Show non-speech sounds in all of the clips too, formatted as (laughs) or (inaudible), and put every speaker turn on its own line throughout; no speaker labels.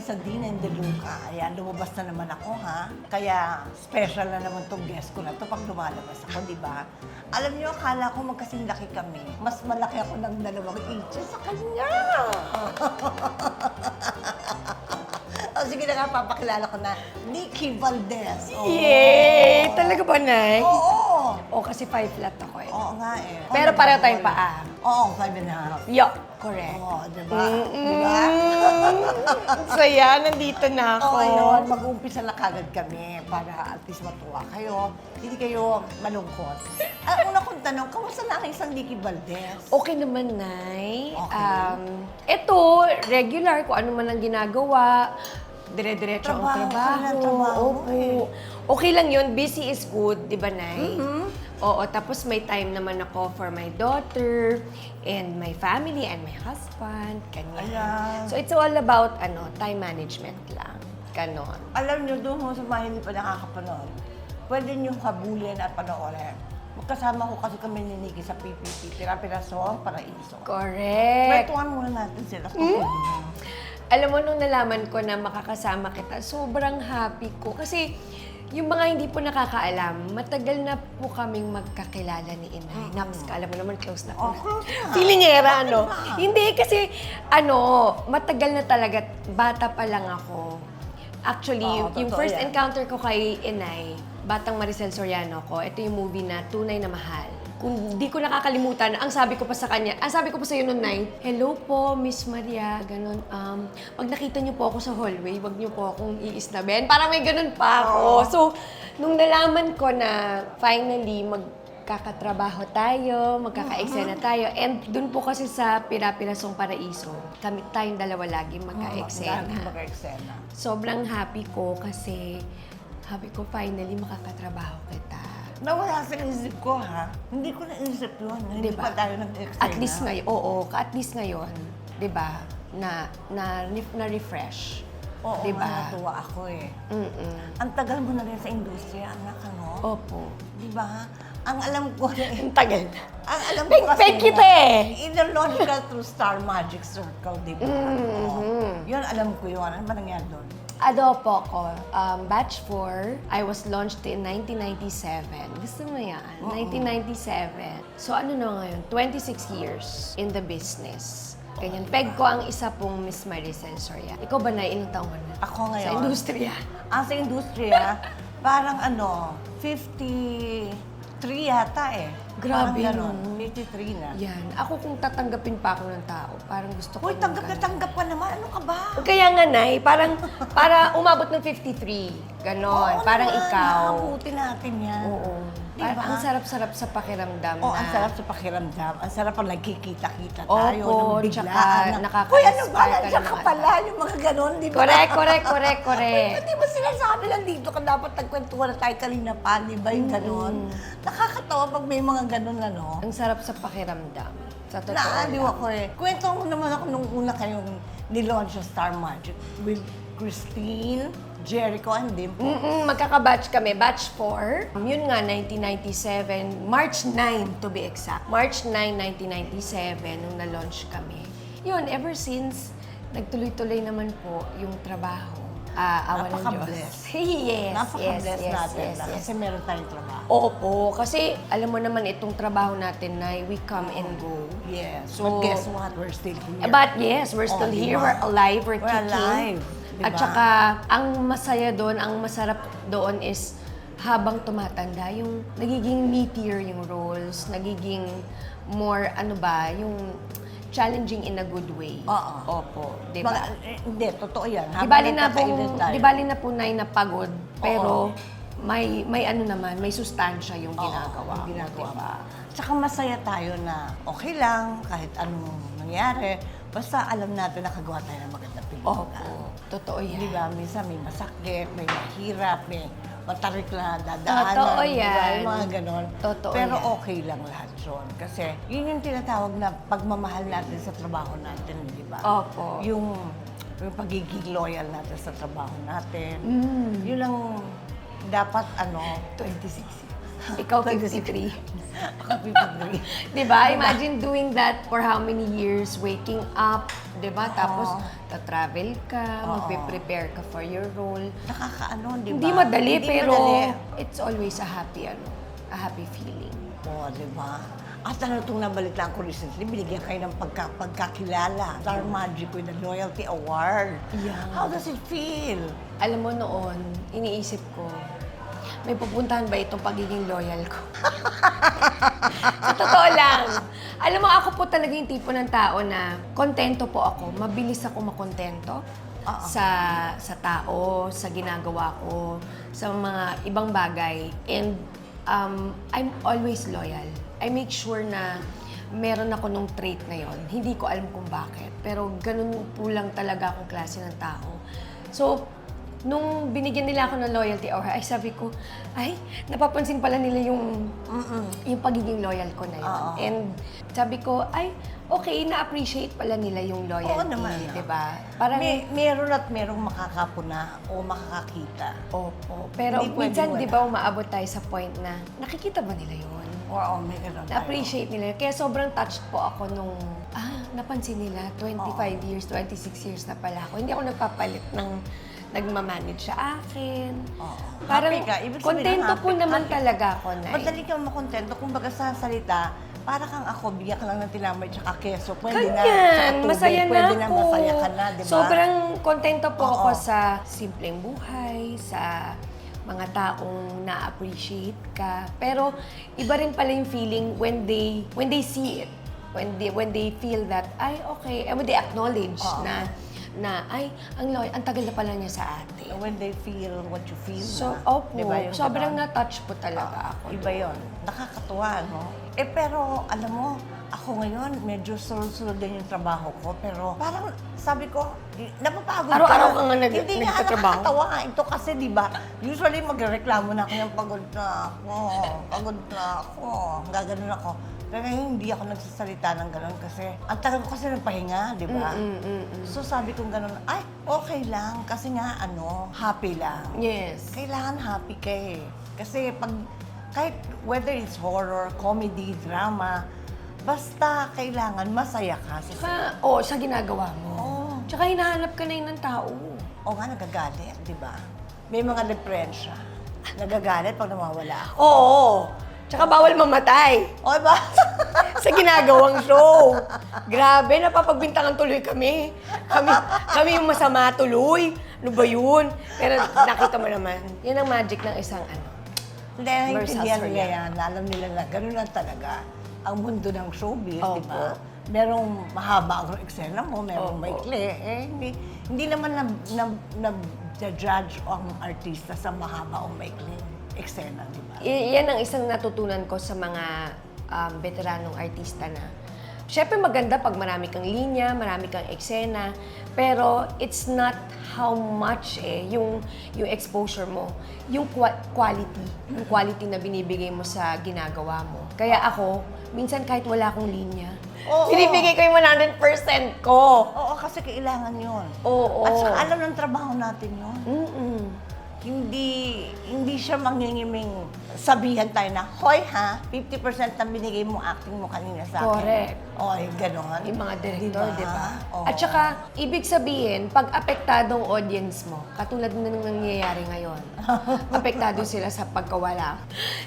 ngayon sa Dean and DeLuca. Ayan, lumabas na naman ako, ha? Kaya special na naman tong guest ko na to pag lumalabas ako, di ba? Alam niyo, akala ko magkasing laki kami. Mas malaki ako ng dalawang inches sa kanya. (laughs) o sige na nga, papakilala ko na, Nikki Valdez. Oo.
Yay! Talaga ba, Nay?
Oo.
O, kasi five flat ako eh.
Oo nga eh.
Pero pareho tayong paa.
Oo, five and a half.
Yo, correct.
Oo, di ba? Di ba?
Mm, Saya, nandito na ako.
Oo, yun. Mag-uumpisa na kagad kami para at least matuwa kayo. Hindi kayo malungkot. Ang una kong tanong, kamusta na ang isang Nikki Valdez?
Okay naman, Nay.
Okay.
Um, ito, regular, kung ano man ang ginagawa. Dire-diretso ang
Trabaho,
trabaho.
trabaho
Opo.
eh.
Okay lang yun. Busy is good, di ba, Nay?
Mm-hmm.
Oo, tapos may time naman ako for my daughter and my family and my husband.
Ayan.
So, it's all about, ano, time management lang. Ganon.
Alam niyo, doon mo sa mga hindi pa nakakapanood, pwede niyo habulin at panoorin. Magkasama ko kasi kami ni Nikki sa PPP, Pira-Piraso ang Paraiso.
Correct.
Kwentuhan muna natin sila.
Hmm? Alam mo, nung nalaman ko na makakasama kita, sobrang happy ko. Kasi yung mga hindi po nakakaalam, matagal na po kaming magkakilala ni Inay. Naps ka, alam mo naman, close na
Oh,
po.
close na.
Feelingera,
Bakit
ano? Hindi, kasi ano, matagal na talaga, bata pa lang ako. Actually,
Oo,
yung
totoo
first
yan.
encounter ko kay Inay, Batang Maricel Soriano ko, ito yung movie na Tunay na Mahal. Kung di ko nakakalimutan, ang sabi ko pa sa kanya, ang sabi ko pa sa iyo noon, Nay, Hello po, Miss Maria, ganun. Um, pag nakita niyo po ako sa hallway, wag niyo po akong iisnabin. Parang may ganun pa ako. So, nung nalaman ko na finally magkakatrabaho tayo, magkaka-eksena tayo, and dun po kasi sa Pira-Pirasong Paraiso, kami tayong dalawa lagi magka-eksena
Laging mag-eksena.
sobrang happy ko kasi happy ko finally makakatrabaho kita.
Nawala sa isip ko, ha? Hindi ko naisip yun. Hindi
Diba?
pa tayo nag-eksena.
At least ngayon, oo, at least ngayon, 'di ba? Na na na refresh.
Oo,
'Di
nga,
ba?
natuwa ako eh.
Mm.
Ang tagal mo na rin sa industriya, anak, ano?
Opo.
Di ba? Ang alam ko (laughs) na
Ang tagal.
Ang alam ko kasi
fake kita
na,
eh.
In-launch ka through Star Magic Circle, di ba?
Mm-hmm.
Oo. Yun, alam ko yun. Ano ba nangyari doon?
Ano po ako, um, batch 4, I was launched in 1997. Gusto mo yan? 1997. So ano na ngayon, 26 years in the business. Ganyan. Peg ko ang isa pong Miss Maricel Soria. Ikaw ba na ilang taong ka na?
Ako ngayon.
Sa industriya.
Ang sa industriya, parang ano, 53 yata eh.
Grabe,
Parang
no?
ganun. 53 na.
Yan. Ako kung tatanggapin pa ako ng tao, parang gusto ko
Uy,
ng
tanggap na tanggap ka naman. Ano ka ba?
Kaya nga, Nay, parang para umabot ng 53. Ganon.
Oo
parang
naman,
ikaw.
Naabuti natin yan.
Oo.
Di
Parang ang sarap-sarap sa pakiramdam
Oh,
na...
ang sarap sa pakiramdam. Ang sarap pag nagkikita-kita tayo.
Opo,
ng
tsaka
biglaan. na,
nakaka-inspire
Uy, ano ba?
ka
Nandiyan ka pala. Yung mga ganon, di ba?
Correct, correct, correct, correct.
Hindi ba sinasabi lang dito ka dapat nagkwentuhan na tayo kanina pa, di ba yung ganon? Nakakatawa pag may mga ganon, ano?
Ang sarap sa pakiramdam. Sa totoo
Naaliw
lang.
ako eh. Kwento mo naman ako nung una kayong nilaunch sa Star Magic with Christine, Jericho, and Dimple.
Mm-mm, magkakabatch kami. Batch 4. Um, Yun nga, 1997. March 9 to be exact. March 9, 1997, nung na-launch kami. Yun, ever since, nagtuloy-tuloy naman po yung trabaho. Ah, awa ng Diyos.
Napaka-bless. (laughs)
yes,
Napaka-bless
yes, yes,
natin
yes,
na
yes.
kasi meron tayong trabaho.
Opo, kasi alam mo naman itong trabaho natin na we come and go.
Yes.
So-
But guess what? We're still here.
But yes, we're still
Oh, di
here,
ba?
we're alive, we're,
We're
kicking.
alive, di
At saka, ang masaya doon, ang masarap doon is habang tumatanda, yung nagiging meatier yung roles, nagiging more, ano ba, yung challenging in a good way.
Oo.
Opo, di ba?
Mag- eh, Hindi, totoo yan.
Di
Habang
bali na po,
nagkakaedad tayo.
di bali na po nay na pagod, pero may may ano naman, may sustansya yung
Oo,
ginagawa.
yung
mo,
ginagawa
di ba?
mo. Tsaka masaya tayo na okay lang, kahit anong nangyari. Basta alam natin nakagawa tayo ng pelikula.
Opo, totoo yan.
Di ba? Minsan may masakit, may mahirap, may matarik na dadaanan.
Totoo
di ba?
yan.
Yung mga ganon.
Totoo
Pero
yan.
okay lang lahat yun. Kasi yun yung tinatawag na pagmamahal natin sa trabaho natin, di ba?
Opo.
Yung, yung pagiging loyal natin sa trabaho natin.
Mm.
Yun ang dapat ano,
26 years. Ikaw 53.
Ako 53.
'Di ba? Imagine doing that for how many years, waking up, 'di ba? Tapos
Oo.
ta-travel ka,
Oo.
magpe-prepare ka for your role.
Nakakaano, di ba?
Hindi madali
Hindi
pero
madali.
it's always a happy ano, a happy feeling.
Oo, di ba? At ano itong nabalitaan ko recently, binigyan kayo ng pagka, pagkakilala. Star Magic with the Loyalty Award.
Yeah.
How does it feel?
Alam mo noon, iniisip ko, may pupuntahan ba itong pagiging loyal ko? (laughs) Sa totoo lang. Alam mo, ako po talaga yung tipo ng tao na kontento po ako. Mabilis ako makontento
Oo.
sa sa tao, sa ginagawa ko, sa mga ibang bagay. And um, I'm always loyal. I make sure na meron ako nung trait na yon. Hindi ko alam kung bakit. Pero ganun po lang talaga akong klase ng tao. So, nung binigyan nila ako ng loyalty or ay sabi ko, ay, napapansin pala nila yung, yung pagiging loyal ko na yun.
Oo.
And sabi ko, ay, okay, na-appreciate pala nila yung loyalty.
Oo naman.
Di ba? Parang,
May, meron at merong makakapuna o makakakita.
opo. Pero
Hindi pwedeng
minsan,
wala.
di ba, umaabot tayo sa point na, nakikita ba nila yun?
Oo, may ganun.
Na-appreciate nila. Kaya sobrang touched po ako nung, ah, napansin nila, 25 years, 26 years na pala ako. Hindi ako nagpapalit ng nagmamanage sa akin.
Oo.
Parang
Happy ka. Ibig sabihin,
kontento po
happy-
naman
happy.
talaga ako, Nay.
Madali kang makontento. Kung baga sa salita, para kang ako, bigyan ka lang ng tinamay tsaka keso. Pwede na. Tubig,
masaya na
pwede
ako.
na, masaya ka na, di ba?
Sobrang kontento po
Oo.
ako sa simpleng buhay, sa mga taong na-appreciate ka. Pero iba rin pala yung feeling when they when they see it. When they when they feel that ay okay, and when they acknowledge
Oo.
na na ay ang loy, ang tagal na pala niya sa ate.
When they feel what you feel
So,
na.
opo,
Di ba yung
sobrang
ganon?
na-touch po talaga ako.
Iba yon. Nakakatuwa, no? Eh, pero, alam mo, ako ngayon, medyo sulod-sulod din yung trabaho ko. Pero parang, sabi ko, napapagod
Araw-araw ka nga nag-
Hindi nga nakakatawa. Ito kasi, di ba, usually magreklamo na ako yung pagod na ako, pagod na ako, gaganon ako. Pero ngayon, hindi ako nagsasalita ng ganon kasi ang tagal ko kasi ng pahinga, di ba?
Mm, mm, mm.
So sabi ko ganon, ay, okay lang. Kasi nga, ano, happy lang
Yes.
kailangan happy ka eh. Kasi pag, kahit whether it's horror, comedy, drama, basta kailangan masaya ka. Sa,
Tsaka, oh, sa ginagawa mo.
Oo.
Tsaka hinahanap ka na yun ng tao.
o nga, nagagalit, di ba? May mga depresya. Nagagalit pag nawawala ako.
Oo. Tsaka bawal mamatay
O ba? (laughs)
sa ginagawang show. Grabe, napapagbintangan tuloy kami. Kami, kami yung masama tuloy. Ano ba yun? Pero nakita mo naman, yan ang magic ng isang ano.
Hindi, naiintindihan nila yan. Alam nila na gano'n lang talaga ang mundo ng showbiz, di
Opo.
ba? Merong mahaba ang eksena mo, merong
Opo.
maikli. Eh, hindi, hindi naman na, na, na, judge ang artista sa mahaba o maikli eksena, di ba?
I- yan ang isang natutunan ko sa mga um, veteranong artista na Siyempre maganda pag marami kang linya, marami kang eksena, pero it's not how much eh, yung, yung exposure mo, yung qua- quality, yung quality na binibigay mo sa ginagawa mo. Kaya ako, minsan kahit wala akong linya,
Oo.
binibigay ko yung 100% ko.
Oo, kasi kailangan yun.
Oo.
At saka alam ng trabaho natin yun.
Mm-mm.
Hindi, hindi siya mangingiming sabihan tayo na, Hoy ha, 50% ang binigay mo acting mo kanina sa akin.
Correct.
O, ay, gano'n.
Yung mga direktor, di ba?
Oo.
At saka, ibig sabihin, pag apektadong audience mo, katulad na ng nangyayari ngayon, (laughs) apektado sila sa pagkawala.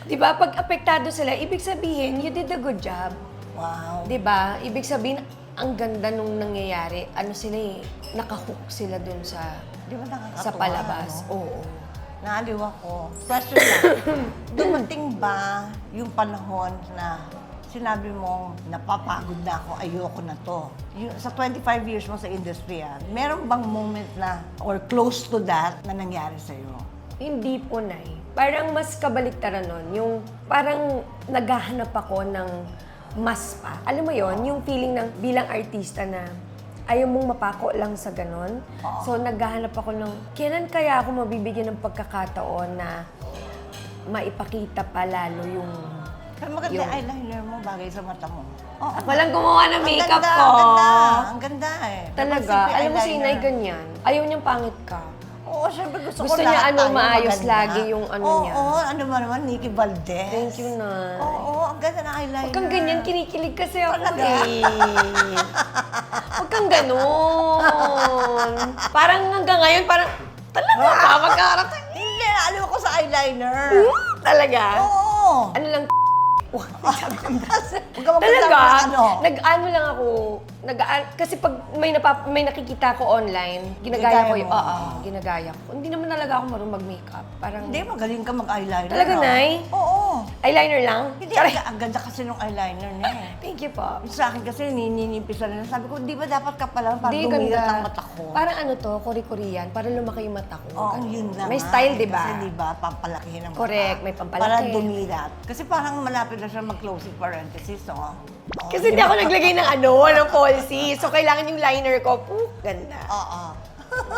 Di ba? Pag apektado sila, ibig sabihin, you did a good job.
Wow.
Di ba? Ibig sabihin, ang ganda nung nangyayari, ano sila eh, nakahook sila dun sa
Di ba nakakatuwa?
sa palabas.
no?
Oo.
Naaliw ako. Question lang. (coughs) Dumating ba yung panahon na sinabi mong napapagod na ako, ayoko na to. Yung, sa 25 years mo sa industry, ah, meron bang moment na, or close to that, na nangyari sa'yo?
Hindi po, Nay. Parang mas kabaliktaran nun. Yung parang naghahanap ako ng mas pa. Alam mo yon yung feeling ng bilang artista na ayaw mong mapako lang sa ganon.
Oo.
So, naghahanap ako ng, kailan kaya ako mabibigyan ng pagkakataon na maipakita pa lalo yung...
Pero maganda
Yung-
eyeliner mo, bagay sa mata mo. Oo.
Ako lang gumawa ng makeup
ganda,
ko.
Ang ganda, ang ganda eh.
Talaga. Alam mo si. Inay ganyan. Ayaw niyang pangit ka.
Oo, syempre gusto,
Gusto
ko
niya,
lahat
ano,
tayo
maayos
maganda.
lagi yung ano
oo,
niya.
Oo, ano ba naman, Nikki Valdez.
Thank you, Nay.
Oo, ang ganda ng eyeliner.
Huwag kang ganyan, kinikilig kasi ako
Talaga?
eh. (laughs) Huwag kang ganon. Parang hanggang ngayon, parang, talaga ka, magkarating.
Hindi, alam ko sa eyeliner.
Talaga?
Oo.
Ano lang, (laughs)
Huwag ka
Talaga?
ng ano.
Nag-ano lang ako. Nag kasi pag may, napap may nakikita ko online, ginagaya
Ginagaya
ko yung,
mo.
oo, ginagaya ko. Hindi naman talaga ako marunong mag-makeup. Parang,
Hindi, magaling ka mag-eyeliner.
Talaga,
no?
Nay?
Oo.
eyeliner lang?
Hindi, ang, ang ganda kasi nung eyeliner niya eh. (laughs)
Thank you po.
Sa akin kasi nininimpisan na. Sabi ko, di ba dapat ka pala para
Hindi, ganda.
ang mata ko?
Parang ano to, kori-korian, para lumaki yung mata ko.
Oo,
Ganun.
yun lang.
May style, di ba?
Kasi di ba, pampalakihin ang mata.
Correct, may pampalaki.
Para dumilat. Kasi parang malapit na siya mag-closing parenthesis, oh. Oh,
Kasi hindi ako naglagay ng ano, ng policy. So, kailangan yung liner ko, puh, ganda.
Oo.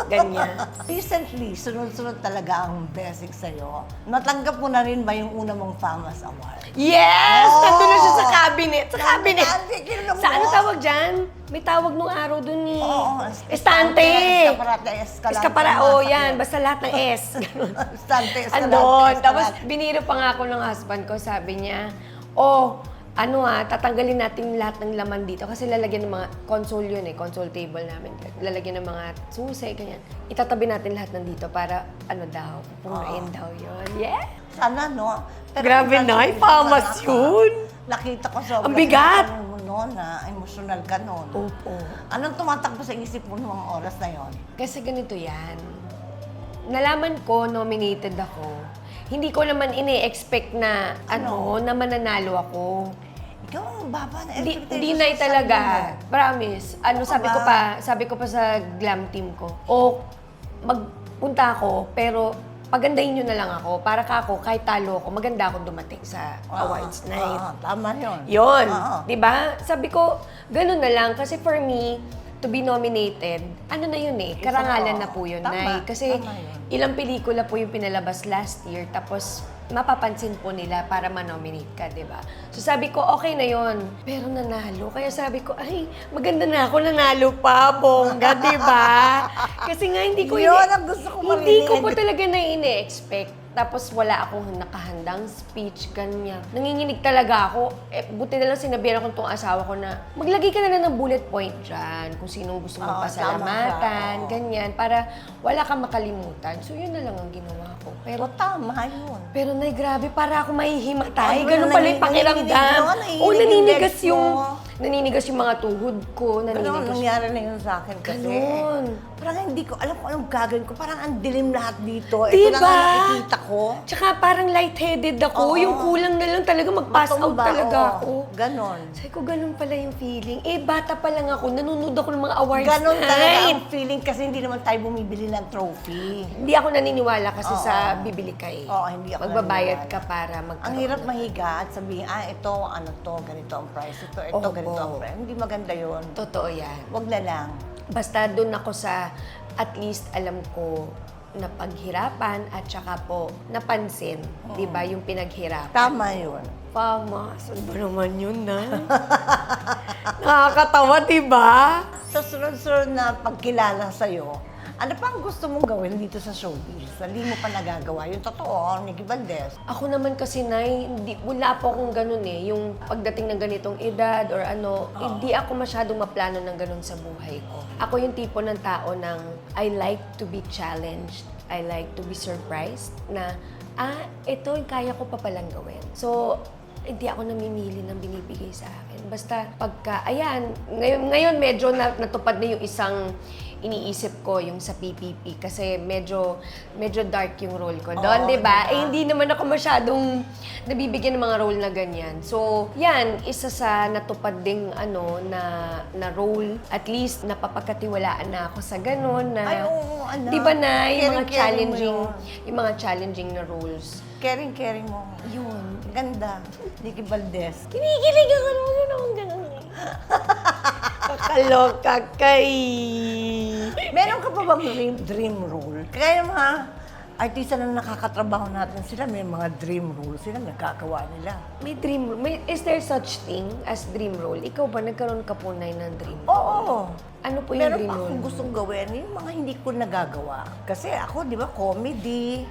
Ganyan. (laughs)
Recently, sunod-sunod talaga ang basic sa'yo. Natanggap mo na rin ba yung una mong FAMAS Award?
Yes!
Oh!
Nandun na siya sa cabinet. Sa cabinet. Sa ano tawag dyan? May tawag nung araw dun eh.
Oo.
Estante.
Escaparate. Escalante.
Eskapara, oh yan. Basta lahat ng S. (laughs) Ganun.
Estante. Escalante. Escalante.
Tapos biniro pa nga ako ng husband ko. Sabi niya, oh, ano ah, tatanggalin natin lahat ng laman dito kasi lalagyan ng mga console yun eh, console table namin. Lalagyan ng mga susi, ganyan. Itatabi natin lahat nandito para ano daw, pupunuin daw yun. Yeah!
Sana, no?
Grabe,
congratulations
Famas
sana ka.
yun.
Nakita ko sa
Ang bigat.
mo noon, na emotional ka noon.
Opo.
Anong tumatakbo sa isip mo noong oras na yon?
Kasi ganito yan. Nalaman ko, nominated ako. Hindi ko naman ini-expect na, ano, na mananalo ako.
Ikaw ang baba na
Hindi,
expectations sarili
talaga.
mo.
Promise. Ano,
Ano
sabi
ba?
ko pa, sabi ko pa sa glam team ko, o magpunta ako, pero pagandahin nyo na lang ako. Para ka ako, kahit talo ako, maganda akong dumating sa
Oo,
awards night.
oo, tama yun.
Yun.
Oo.
'Di ba? Sabi ko, ganun na lang. Kasi for me, to be nominated, ano na yun eh, karangalan
oo.
na po yun,
Tama,
Nay. Kasi
tama yun.
ilang pelikula po yung pinalabas last year, tapos mapapansin po nila para ma-nominate ka, di ba? So sabi ko, okay na yon Pero nanalo. Kaya sabi ko, ay, maganda na ako, nanalo pa, bongga, di ba? (laughs) Kasi nga, hindi ko
Yun ang gusto ko
Hindi ko
marinig.
po talaga na ini-expect. Tapos wala akong nakahandang speech, ganyan. Nanginginig talaga ako. Eh, buti na lang sinabihan ako itong asawa ko na maglagay ka na lang ng bullet point dyan kung sinong gusto mong
Oo,
pasalamatan,
tama oo.
ganyan, para wala kang makalimutan. So yun na lang ang ginawa ko.
Pero
Pero
tama yun.
pero nay, grabe, para ako mahihimatay.
Ano,
Ganun pala yung pakiramdam.
nanininig, no?
O,
Nanininig
naninigas
yung
yung,
legs mo.
naninigas yung mga tuhod ko,
Ganun,
naninigas
nangyari na yun sa akin kasi.
Ganun.
Parang hindi ko alam kung anong gagawin ko. Parang ang dilim lahat dito. Ito
Diba?
lang ang nakikita ko.
Tsaka parang lightheaded ako.
Oo.
Yung kulang na lang talaga mag-pass out
Matumba,
talaga
oo.
ako.
Ganon.
Sabi ko, ganun pala yung feeling. Eh, bata pa lang ako. Nanonood ako ng mga awards
Ganon talaga
night.
ang feeling kasi hindi naman tayo bumibili ng trophy.
Hindi ako naniniwala kasi
Oo.
sa bibili ka eh.
Oo, hindi ako
Magbabayad
naniniwala.
ka para mag
Ang hirap mahiga at sabihin, ah, ito, ano to, ganito ang price. Ito, ito,
Opo.
ganito ang price. Hindi maganda yun.
Totoo yan.
Wag na lang.
Basta doon ako sa, at least alam ko na paghirapan at saka po napansin, di ba, yung pinaghirapan.
Tama yun.
Pama, saan ba naman yun na? (laughs) Nakakatawa, di ba?
Sa sunod-sunod na pagkilala sa'yo, ano pa ang gusto mong gawin dito sa showbiz? Hindi mo pa nagagawa. Yung totoo, Nicky Valdez.
Ako naman kasi, Nay, hindi, wala po akong ganun eh. Yung pagdating ng ganitong edad or ano, hindi ako masyadong maplano ng ganun sa buhay ko. Ako yung tipo ng tao ng I like to be challenged. I like to be surprised na, ah, ito yung kaya ko pa palang gawin. So, hindi ako namimili ng binibigay sa akin. Basta pagka, ayan, ngayon, ngayon medyo na, natupad na yung isang iniisip ko yung sa PPP kasi medyo medyo dark yung role ko doon,
Oo,
'di ba?
diba?
Eh hindi naman ako masyadong nabibigyan ng mga role na ganyan. So, 'yan isa sa natupad ding ano na na role. At least napapagkatiwalaan na ako sa ganun na
Ay, oo, anak.
'Di ba na yung mga
Caring-caring mo
challenging
yun.
yung mga challenging na roles.
Caring-caring mo.
Yun.
Ganda. Nicky Valdez.
Kinikilig ako naman yun akong ganun eh. Kakaloka kay.
Meron ka pa bang dream, dream role? Kaya mga artista na nakakatrabaho natin sila, may mga dream role sila, nagkakawa nila.
May dream role. May, is there such thing as dream role? Ikaw ba nagkaroon ka po na ng dream role?
Oo.
Ano po yung
Meron
dream
pa
role?
akong
mo?
gustong gawin, yung mga hindi ko nagagawa. Kasi ako, di ba, comedy,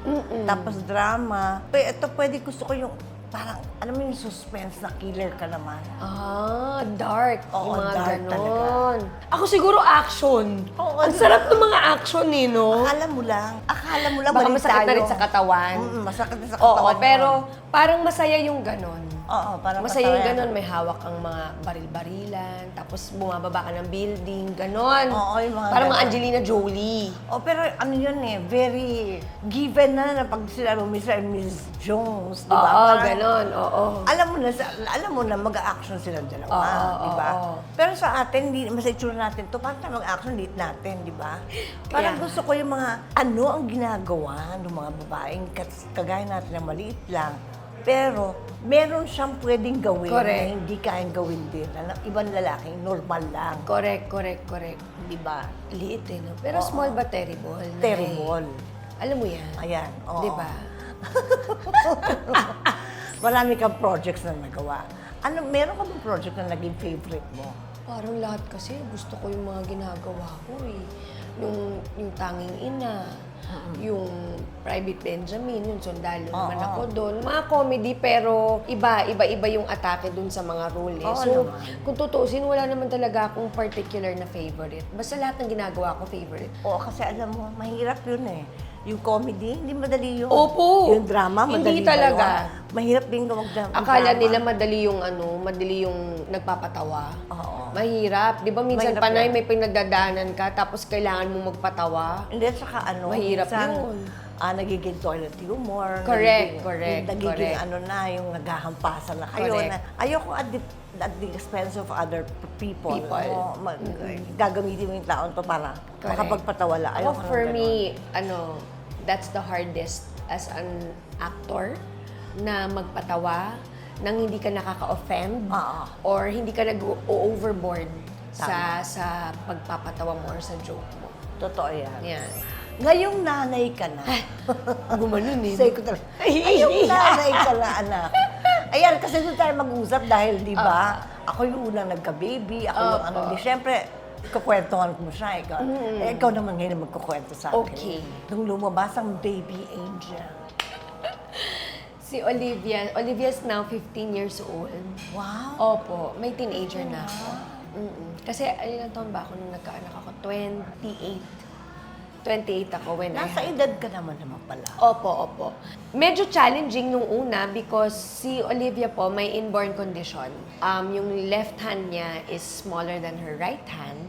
tapos drama. Pero ito, pwede gusto ko yung parang, alam mo yung suspense na killer ka naman.
Ah, dark.
Oo,
yung mga
dark
ganon. Ako siguro action.
Oo,
Ang
di
sarap ng mga action eh, no?
Akala mo lang, akala mo lang
Baka
mali
masakit na
tayo.
rin sa katawan.
Mm, masakit na sa
Oo,
katawan.
pero
yun.
parang masaya yung ganon.
Oo, parang
Masaya yung ganon, may hawak kang mga baril-barilan, tapos bumababa ka ng building, ganon.
Oo, yung mga
Parang mga. Angelina Jolie.
Oh, pero ano yun eh, very given na na pag sila mo, Mr. and Miss Jones, di
Oo,
ba? Parang-
ganon, oo.
Alam mo na, sa- alam mo na mag-action silang dalawa,
Oo,
di ba?
oo, oo.
Pero sa atin, hindi mas itsura natin to, parang tayo mag-action date natin, di ba? Parang
Kaya-
gusto ko yung mga, ano ang ginagawa ng mga babaeng kas- kagaya natin na maliit lang, pero meron siyang pwedeng gawin
Correct.
na hindi kayang gawin din. Ano, ibang lalaking normal lang,
Correct, correct, correct.
di ba?
Liit eh, no? Pero
Oo.
small but terrible.
Terrible.
Alam mo yan.
Ayan, oo.
Di ba? (laughs)
Marami kang projects na nagawa. Ano, meron ka bang project na naging favorite mo?
Parang lahat kasi gusto ko yung mga ginagawa ko eh. Yung, yung tanging ina, yung Private Benjamin, yung sundalo naman
Oo.
ako doon. Mga comedy pero iba, iba-iba yung atake dun sa mga role eh.
Oo
so,
naman.
kung tutuusin, wala naman talaga akong particular na favorite. Basta lahat ng ginagawa ko favorite.
Oo, kasi alam mo, mahirap yun eh. Yung comedy, hindi madali yun.
Opo.
Yung drama, madali
Hindi
ba
talaga.
yun? Mahirap din gawag drama.
Akala nila madali yung ano, madali yung nagpapatawa.
Oo.
Mahirap. Di ba minsan
Mahirap
panay
yan.
may pinagdadaanan ka tapos kailangan mong magpatawa?
Hindi, saka ano,
Mahirap
minsan,
yun.
ah, nagiging toilet humor.
Correct,
nagiging,
correct,
Nagiging
correct.
ano na, yung naghahampasan na kayo.
Correct.
Na, ayoko at the, at the expense of other people.
People.
Ano, mag, Gagamitin mo yung taon to para
Correct.
makapagpatawa lang.
Ako,
Ayoko ng
for
ganun.
me, ano, that's the hardest as an actor na magpatawa nang hindi ka nakaka-offend
Oo.
or hindi ka nag-overboard sa sa pagpapatawa mo or sa joke mo.
Totoo yan.
Yan.
Ngayong nanay ka na.
Gumanon eh. (laughs)
Say ko talaga. Ngayong nanay ka na, anak. Ayan, kasi doon tayo mag-usap dahil, di ba, ako yung unang nagka-baby, ako yung ano, di syempre, kukwentuhan ko siya, ikaw. Eh, ikaw naman ngayon ang magkukwento sa akin.
Okay.
Nung lumabas ang baby angel.
Si Olivia, Olivia's now 15 years old.
Wow.
Opo, may teenager na ako. Mm-mm. Kasi ilang taon ba ako nung nagkaanak ako? 28. 28 ako when I
Nasa
had
edad ka naman naman pala.
Opo, opo. Medyo challenging nung una because si Olivia po may inborn condition. Um, yung left hand niya is smaller than her right hand.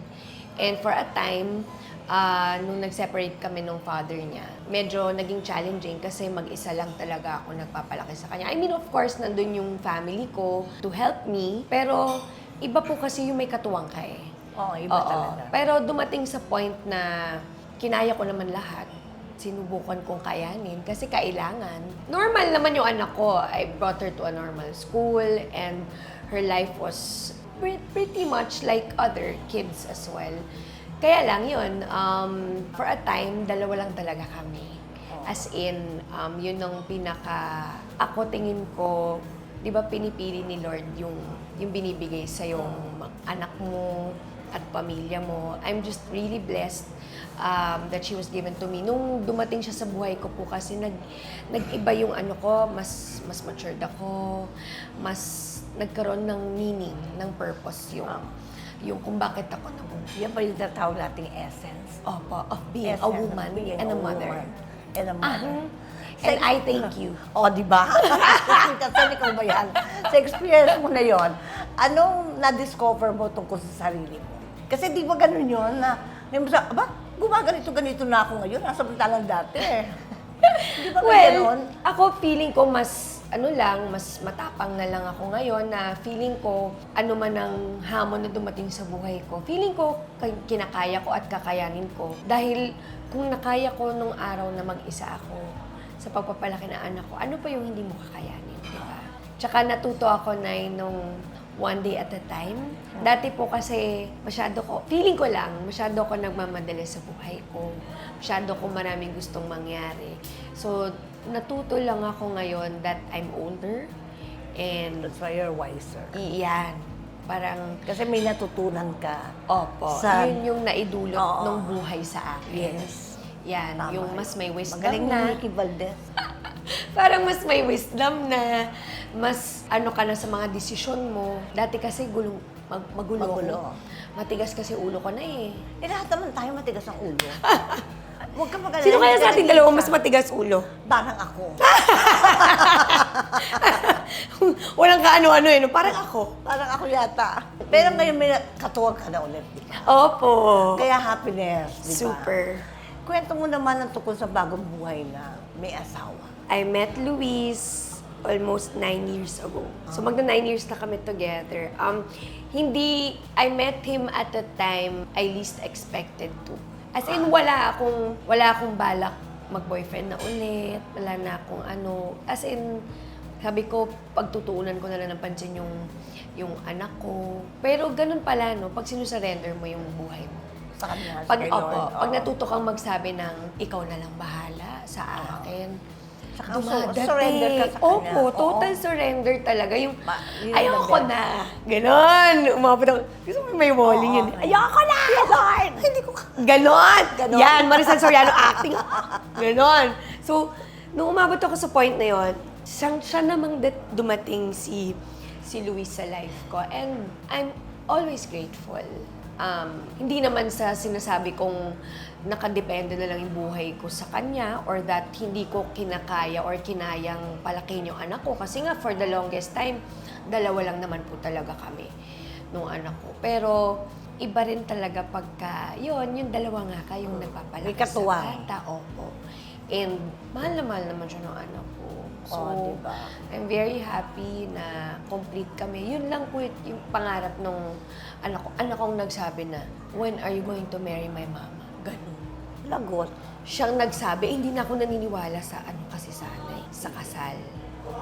And for a time, ah, nung nag-separate kami nung father niya, medyo naging challenging kasi mag-isa lang talaga ako nagpapalaki sa kanya. I mean, of course, nandun yung family ko to help me. Pero iba po kasi yung may katuwang ka eh.
Oo, iba
Oo.
talaga.
Pero dumating sa point na kinaya ko naman lahat. Sinubukan kong kayanin kasi kailangan. Normal naman yung anak ko. I brought her to a normal school and her life was pre- pretty much like other kids as well. Kaya lang yun, um, for a time, dalawa lang talaga kami. As in, um, yun ang pinaka... Ako tingin ko, di ba pinipili ni Lord yung, yung binibigay sa yung anak mo at pamilya mo. I'm just really blessed um, that she was given to me. Nung dumating siya sa buhay ko po kasi nag, nag-iba yung ano ko, mas, mas matured ako, mas nagkaroon ng meaning, ng purpose yung, yung kung bakit ako nabubuhay.
Yan pa yung tatawag nating essence.
Opo, of being a
Essence of
woman
being
and a mother.
woman And a mother.
Ah, and I thank you.
O, di ba? (laughs) Kasi ikaw ba yan? Sa experience mo na yon, anong na-discover mo tungkol sa sarili mo? Kasi di ba ganun yun na, ngayon mo sa, aba, gumaganito-ganito na ako ngayon, nasa pantalang dati eh. (laughs) di ba
Well,
ganun?
ako feeling ko mas ano lang, mas matapang na lang ako ngayon na feeling ko ano man ang hamon na dumating sa buhay ko. Feeling ko kay- kinakaya ko at kakayanin ko. Dahil kung nakaya ko nung araw na mag-isa ako sa pagpapalaki ng anak ko, ano pa yung hindi mo kakayanin, di ba? Tsaka natuto ako na nung one day at a time. Dati po kasi masyado ko, feeling ko lang, masyado ko nagmamadali sa buhay ko. Masyado ko maraming gustong mangyari. So, natuto lang ako ngayon that I'm older. And,
That's why you're wiser.
iyan. Parang,
Kasi may natutunan ka.
opo,
Sa-
yun yung naidulot
Oo.
ng buhay sa akin.
Yes.
Yan,
Tama
yung
yun.
mas may wisdom
Magaling
na.
Nicky Valdez. (laughs)
Parang mas may wisdom na, mas ano ka na sa mga desisyon mo. Dati kasi gulong, mag, magulo,
Magulo.
Matigas kasi ulo ko na eh.
Eh, lahat naman tayo matigas ang ulo. (laughs) Huwag ka mag
Sino kaya sa ating dalawa mas matigas ulo?
Parang ako. (laughs)
Walang kaano-ano eh, no? parang ako.
Parang ako yata. Pero ngayon may katuwag ka na ulit, di ba?
Opo.
Kaya happiness, di ba?
Super.
Kwento mo naman ang tungkol sa bagong buhay na may asawa.
I met Luis almost nine years ago. So magna nine years na kami together. Um, hindi, I met him at the time I least expected to. As in, wala akong, wala akong balak mag-boyfriend na ulit. Wala na akong ano. As in, sabi ko, pagtutuunan ko na lang ng pansin yung, yung anak ko. Pero ganun pala, no? Pag sinusurrender mo yung buhay mo.
Sa kanya,
Pag, opo, pag natuto kang magsabi ng ikaw na lang bahala sa akin.
Saka
Dumadating.
su- surrender ka sa kanya.
Opo,
Oo.
total surrender talaga. Yung,
Ma- yun
ayoko na. Ganon. Umabot ako. Gusto mo may walling
Oo,
yun.
okay.
Ayoko na, Lord. Hindi ko Ganon.
Ganon.
Yan, Maricel Soriano acting. Ganon. So, nung umabot ako sa point na yon, siya, siya namang dat- dumating si si Luis sa life ko. And I'm always grateful. Um, hindi naman sa sinasabi kong nakadepende na lang yung buhay ko sa kanya or that hindi ko kinakaya or kinayang palakin yung anak ko. Kasi nga, for the longest time, dalawa lang naman po talaga kami nung anak ko. Pero, iba rin talaga pagka, yun, yung dalawa nga kayong nagpapalaki
May katuwang.
sa bata. Opo. And mahal na mahal naman siya ng anak ko. So,
Oo, diba?
I'm very happy na complete kami. Yun lang po yung pangarap nung anak ko. Anak kong nagsabi na, when are you going to marry my mama? Ganun.
Lagot.
Siyang nagsabi, eh, hindi na ako naniniwala sa ano kasi sanay, sa kasal.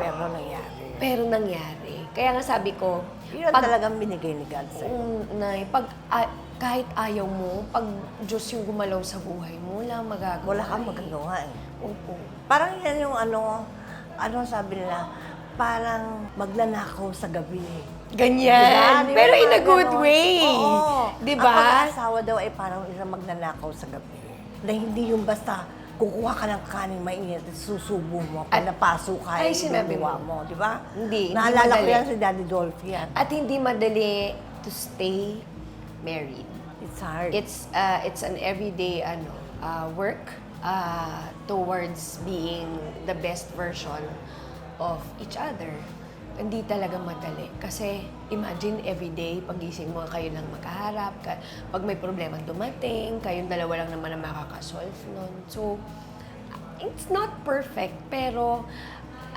Pero nangyari.
Pero nangyari. Kaya nga sabi ko,
Yun ang talagang binigay ni God sa'yo.
Mm, Nay, pag ah, kahit ayaw mo, pag Diyos yung gumalaw sa buhay mo, wala kang magagawa.
Wala kang
eh.
magagawa eh.
Opo.
Parang yan yung ano, ano sabi nila, parang magnanakaw sa gabi.
Ganyan.
Diba? Di
Pero in a good
ganon?
way.
Oo.
Di
Ang
ba?
pag-aasawa daw ay parang isang magnanakaw sa gabi. Na hindi yung basta kukuha ka ng kaning mainit at susubo mo.
At-
napaso ka,
ay,
ay,
sinabi
mo.
mo.
di ba?
Hindi,
Naalala ko yan si Daddy Dolphy yan.
At hindi madali to stay married.
It's hard.
It's uh, it's an everyday ano uh, work uh, towards being the best version of each other. Hindi talaga madali. Kasi imagine everyday, pagising mo kayo lang magkaharap. Ka, pag may problema dumating, kayong dalawa lang naman ang makakasolve nun. So, it's not perfect, pero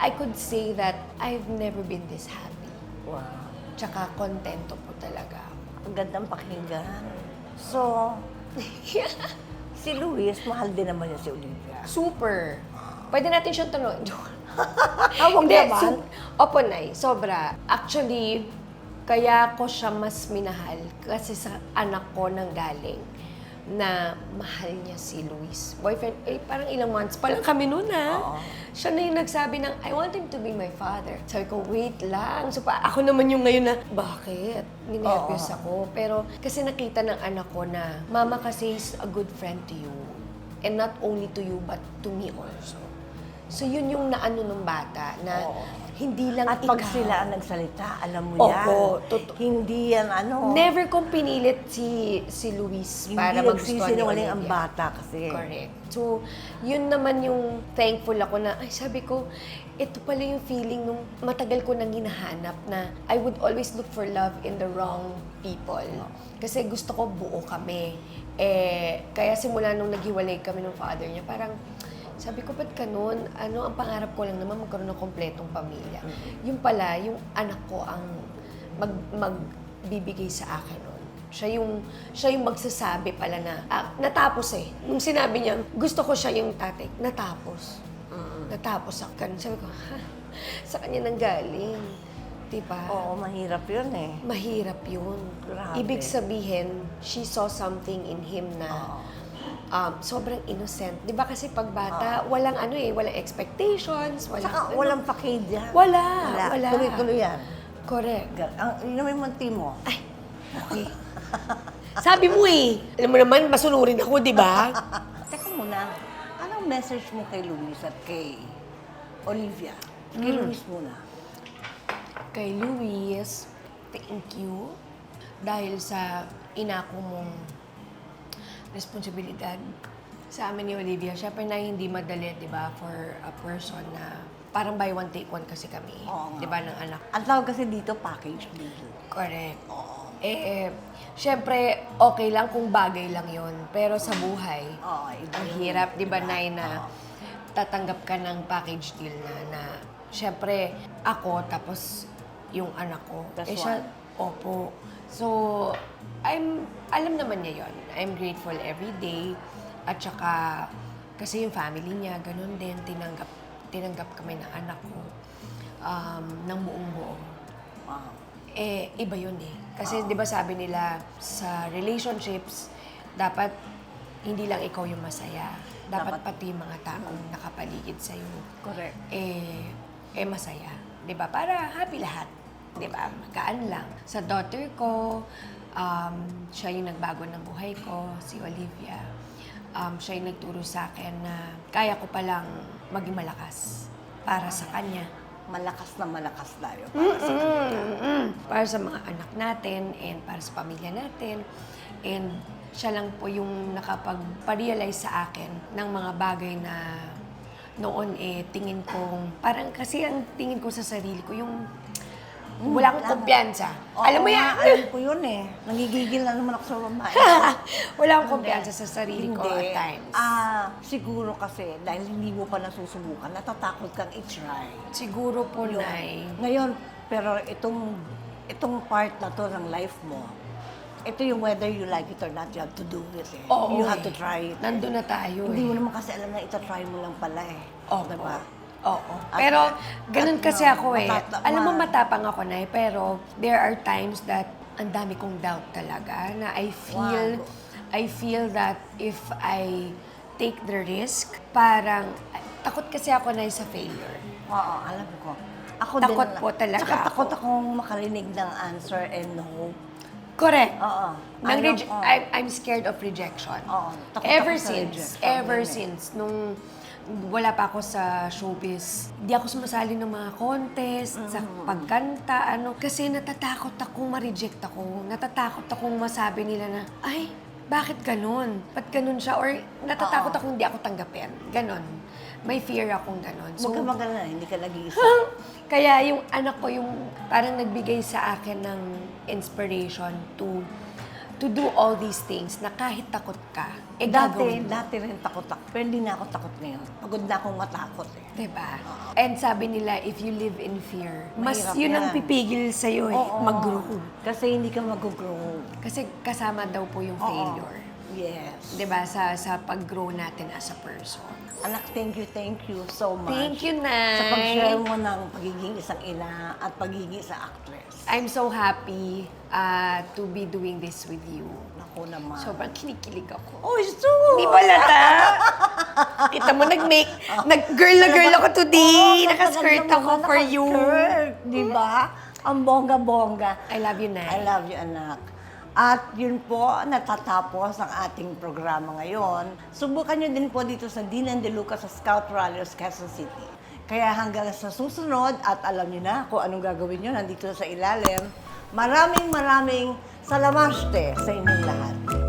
I could say that I've never been this happy.
wow.
Tsaka kontento po talaga ako.
Ang gandang pakinggan. So, (laughs) si Luis, mahal din naman niya si Olivia.
Super. Pwede natin siyang tanong.
Ah, wag
Hindi,
naman.
su- opo, Nay. Sobra. Actually, kaya ko siya mas minahal kasi sa anak ko nang galing na mahal niya si Luis. Boyfriend, eh, parang ilang months pa lang kami noon, ha?
Oo.
Siya na yung nagsabi ng, I want him to be my father. Sabi ko, wait lang. So, pa, ako naman yung ngayon na, bakit? Ninervyos
Oo.
ako. Pero, kasi nakita ng anak ko na, mama kasi is a good friend to you. And not only to you, but to me also. So, yun yung naano ng bata na
Oo.
hindi lang
At pag
ikaw.
sila ang nagsalita, alam mo
Opo,
yan.
totoo.
Hindi yan ano.
Never kong pinilit si si Luis
Hindi
para magustuhan ni
nagsisinungaling ang bata kasi.
Correct. So, yun naman yung thankful ako na, ay sabi ko, ito pala yung feeling nung matagal ko nang hinahanap na I would always look for love in the wrong people. Kasi gusto ko buo kami. Eh, kaya simula nung naghiwalay kami ng father niya, parang sabi ko, ba't ganun? Ano, ang pangarap ko lang naman magkaroon ng kompletong pamilya. Yung pala, yung anak ko ang mag, magbibigay sa akin nun. Siya yung, siya yung magsasabi pala na, ah, natapos eh. Nung sinabi niya, gusto ko siya yung tatay, natapos. Natapos ako. Ganun. Sabi ko, ha? Sa kanya nang galing. Diba?
Oo, mahirap yun eh.
Mahirap yun.
Grabe.
Ibig sabihin, she saw something in him na
Oo.
Um, sobrang innocent. Di ba kasi pag bata, walang ano eh, walang expectations, walang
Saka
ano.
walang pakid yan.
Wala,
Wala.
wala.
Tuloy-tuloy yan.
Correct.
Ang, yung tea mo.
Ay, okay. Sabi mo eh, alam mo naman, masunurin ako, di ba? (laughs)
Teka muna, anong message mo kay Luis at kay Olivia? Kay Luis muna.
Kay Luis, thank you. Dahil sa inako mong responsibilidad sa amin ni Olivia. Siyempre na hindi madali, di ba, for a person na parang buy one, take one kasi kami.
Oo nga.
Di ba, ng anak.
Ang tawag kasi dito, package deal.
Correct.
Oo.
Eh, syempre, okay lang kung bagay lang yon Pero sa buhay,
Oo, iba
ang
yun.
hirap, di ba,
Iba.
Nay, na tatanggap ka ng package deal na, na syempre, ako, tapos yung anak ko.
That's
eh, siya,
one.
opo. So, I'm, alam naman niya yon I'm grateful every day. At saka, kasi yung family niya, ganun din, tinanggap, tinanggap kami ng anak ko um, ng buong buo.
Wow.
Eh, iba yun eh. Kasi di ba sabi nila sa relationships, dapat hindi lang ikaw yung masaya. Dapat,
Dapat-
pati yung mga taong nakapaligid sa'yo,
Correct.
eh, eh masaya. Di ba? Para happy lahat. Di ba? Magaan lang. Sa daughter ko, um, siya yung nagbago ng buhay ko, si Olivia. Um, siya yung nagturo sa akin na kaya ko palang maging malakas para sa kanya.
Malakas na malakas tayo para sa kanila.
Mm, para sa mga anak natin and para sa pamilya natin. And siya lang po yung nakapag-realize sa akin ng mga bagay na noon eh tingin kong, parang kasi ang tingin ko sa sarili ko yung wala akong kumpiyansa. Alam mo yan?
alam ko yun eh. Nangigigil na naman ako sa babae. (laughs)
wala akong kumpiyansa sa sarili ko at times.
Ah, siguro kasi dahil hindi mo pa nasusubukan, natatakot kang i-try.
Siguro po,
Yun.
Nay.
Ngayon, pero itong itong part na to ng life mo, ito yung whether you like it or not, you have to do it eh.
Oo
you have
eh.
to try it.
Nandun na tayo
Hindi
eh.
mo naman kasi alam na ita-try mo lang pala eh.
Oo.
Diba?
Oo. Pero ganun kasi ako eh.
matata-
Alam mo
ma-
matapang ako na eh, pero there are times that ang dami kong doubt talaga na I feel. I feel that if I take the risk, parang takot kasi ako na sa failure.
Oo, alam ko. Ako
Takot
din,
po talaga
Tsaka
ako.
takot akong makarinig ng answer and no.
Correct.
Oo.
Nang reje-
ko.
I'm, I'm scared of rejection.
Oo, takot
Ever
ako sa
since,
rejection,
ever
eh.
since, nung wala pa ako sa showbiz, di ako sumasali ng mga contest, sa
Mm-hmm.
pagkanta, ano. Kasi natatakot akong ma-reject ako. Natatakot akong masabi nila na, ay, bakit ganun? Ba't ganun siya? Or natatakot
Oo.
akong hindi ako tanggapin. Ganon. May fear akong ganon.
Huwag ka magalala, hindi ka nag-iisa. (laughs)
Kaya yung anak ko yung parang nagbigay sa akin ng inspiration to to do all these things na kahit takot ka, eh
dati,
gagawin mo.
dati rin takot ako. Pero hindi na ako takot ngayon. Pagod na akong matakot eh.
Diba? And sabi nila, if you live in fear, mas
Mahirap
yun ang
yan.
pipigil sa'yo eh,
Oo.
mag-grow.
Kasi hindi ka mag-grow.
Kasi kasama daw po yung
Oo.
failure.
Yes.
Diba? Sa, sa pag-grow natin as a person.
Anak, thank you, thank you so much.
Thank you, Nay.
Sa pag-share mo ng pagiging isang ina at pagiging isang actress.
I'm so happy uh, to be doing this with you.
Naku naman.
Sobrang kinikilig ako.
oh, so!
Di ba lata? Kita mo, nag-make, nag-girl na girl ako today. Nakaskirt ako for you.
Di ba? Ang bongga-bongga.
I love you,
I
Nay.
love you, anak. At yun po, natatapos ang ating programa ngayon. Subukan nyo din po dito sa Dinan de Lucas sa Scout Rallies, Quezon City. Kaya hanggang sa susunod, at alam nyo na kung anong gagawin nyo nandito sa ilalim, maraming maraming salamaste sa inyong lahat.